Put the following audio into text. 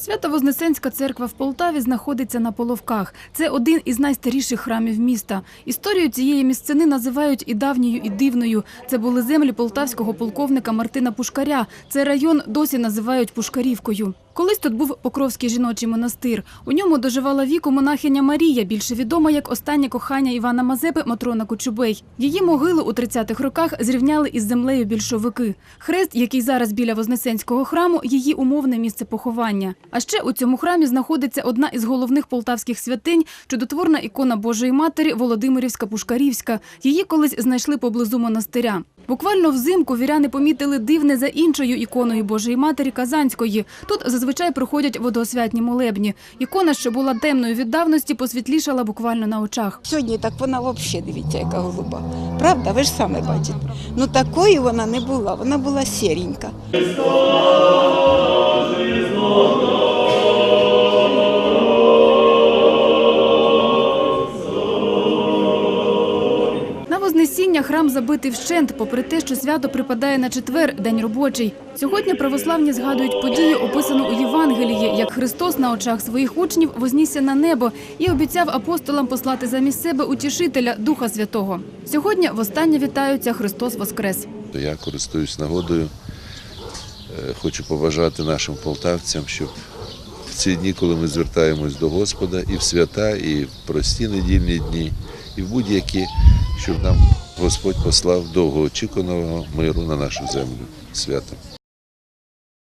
Свято-Вознесенська церква в Полтаві знаходиться на Половках. Це один із найстаріших храмів міста. Історію цієї місцини називають і давньою, і дивною. Це були землі полтавського полковника Мартина Пушкаря. Цей район досі називають Пушкарівкою. Колись тут був Покровський жіночий монастир. У ньому доживала віку монахиня Марія, більше відома як останнє кохання Івана Мазепи Матрона Кочубей. Її могилу у 30-х роках зрівняли із землею більшовики. Хрест, який зараз біля Вознесенського храму, її умовне місце поховання. А ще у цьому храмі знаходиться одна із головних полтавських святинь – чудотворна ікона Божої Матері Володимирівська Пушкарівська. Її колись знайшли поблизу монастиря. Буквально взимку віряни помітили дивне за іншою іконою Божої Матері Казанської. Тут зазвичай проходять водоосвятні молебні. Ікона, що була темною від давності, посвітлішала буквально на очах. Сьогодні так вона взагалі, дивіться, яка голуба. Правда, ви ж саме бачите. Ну такої вона не була, вона була сіренька. Вознесіння храм забитий вщент, попри те, що свято припадає на четвер, день робочий. Сьогодні православні згадують подію, описану у Євангелії, як Христос на очах своїх учнів вознісся на небо і обіцяв апостолам послати замість себе утішителя Духа Святого. Сьогодні востаннє вітаються Христос Воскрес. Я користуюсь нагодою. е, Хочу побажати нашим полтавцям, щоб в ці дні, коли ми звертаємось до Господа, і в свята, і в прості недільні дні, і в будь-які, щоб нам Господь послав довгоочікуваного миру на нашу землю. Свято.